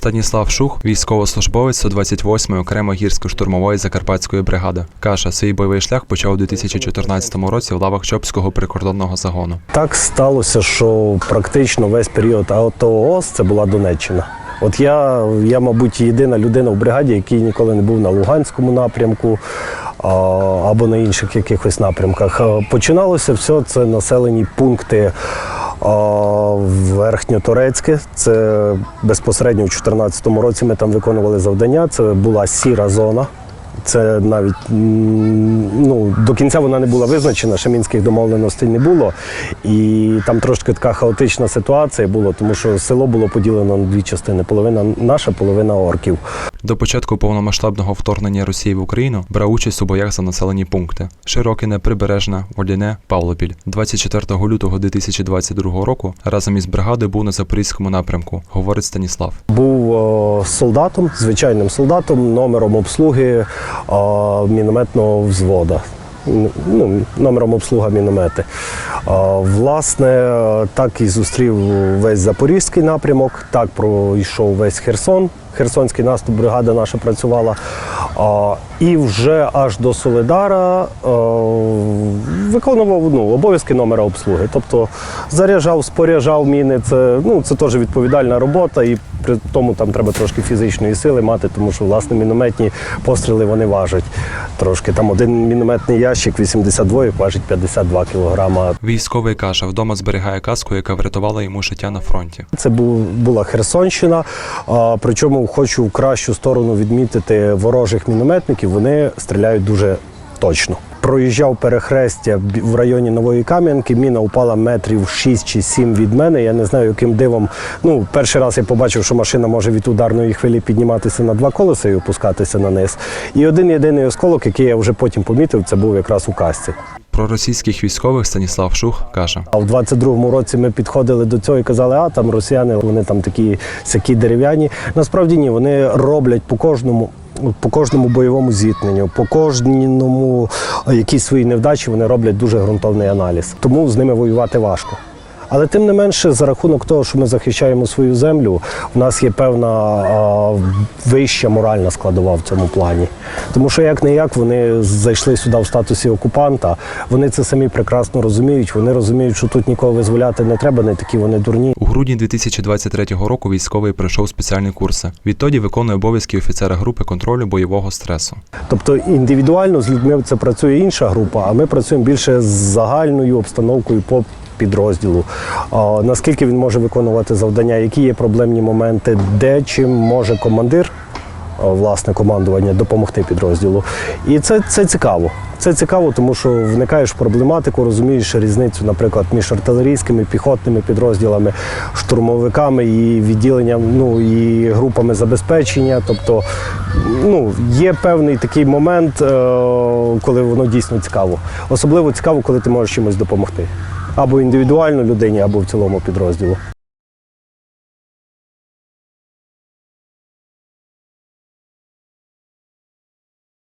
Станіслав Шух, військовослужбовець 128-ї окремо гірсько-штурмової закарпатської бригади, каже, свій бойовий шлях почав у 2014 році в лавах Чопського прикордонного загону. Так сталося, що практично весь період АТО це була Донеччина. От я, я, мабуть, єдина людина в бригаді, який ніколи не був на Луганському напрямку або на інших якихось напрямках. Починалося все це населені пункти Верхньоторецьке. Це безпосередньо у 2014 році ми там виконували завдання. Це була сіра зона. Це навіть ну, до кінця вона не була визначена, ще мінських домовленостей не було. І там трошки така хаотична ситуація була, тому що село було поділено на дві частини: половина наша, половина орків. До початку повномасштабного вторгнення Росії в Україну брав участь у боях за населені пункти: Широкине, Прибережне, Оліне, Павлопіль. 24 лютого 2022 року разом із бригадою був на запорізькому напрямку, говорить Станіслав. Був о, солдатом, звичайним солдатом, номером обслуги о, мінометного взвода. Ну, номером обслуга міномети. Власне, так і зустрів весь запорізький напрямок, так пройшов весь Херсон. Херсонський наступ бригада наша працювала. І вже аж до Солидара о, виконував ну, обов'язки номера обслуги. Тобто заряджав, споряджав міни. Це, ну, це теж відповідальна робота, і при тому там треба трошки фізичної сили мати, тому що власне мінометні постріли вони важать трошки. Там один мінометний ящик 82 важить 52 кілограма. Військовий каже, вдома зберігає каску, яка врятувала йому життя на фронті. Це був, була Херсонщина. Причому хочу в кращу сторону відмітити ворожих мінометників. Вони стріляють дуже точно. Проїжджав перехрестя в районі Нової Кам'янки. Міна упала метрів 6 чи 7 від мене. Я не знаю, яким дивом. Ну, перший раз я побачив, що машина може від ударної хвилі підніматися на два колеса і опускатися на низ. І один єдиний осколок, який я вже потім помітив, це був якраз у касці. Про російських військових Станіслав Шух каже. А в 22-му році ми підходили до цього і казали, а там росіяни, вони там такі сякі дерев'яні. Насправді ні, вони роблять по кожному. По кожному бойовому зіткненню, по кожному якісь свої невдачі вони роблять дуже ґрунтовний аналіз. Тому з ними воювати важко. Але тим не менше, за рахунок того, що ми захищаємо свою землю, у нас є певна а, вища моральна складова в цьому плані. Тому що як не як вони зайшли сюди в статусі окупанта, вони це самі прекрасно розуміють. Вони розуміють, що тут нікого визволяти не треба, не такі вони дурні. У грудні 2023 року військовий пройшов спеціальні курси. Відтоді виконує обов'язки офіцера групи контролю бойового стресу. Тобто індивідуально з людьми це працює інша група, а ми працюємо більше з загальною обстановкою по підрозділу. Наскільки він може виконувати завдання, які є проблемні моменти, де чим може командир. Власне командування допомогти підрозділу, і це, це цікаво. Це цікаво, тому що вникаєш в проблематику, розумієш різницю, наприклад, між артилерійськими піхотними підрозділами, штурмовиками і відділенням, ну і групами забезпечення. Тобто, ну є певний такий момент, е, коли воно дійсно цікаво. Особливо цікаво, коли ти можеш чимось допомогти. Або індивідуально людині, або в цілому підрозділу.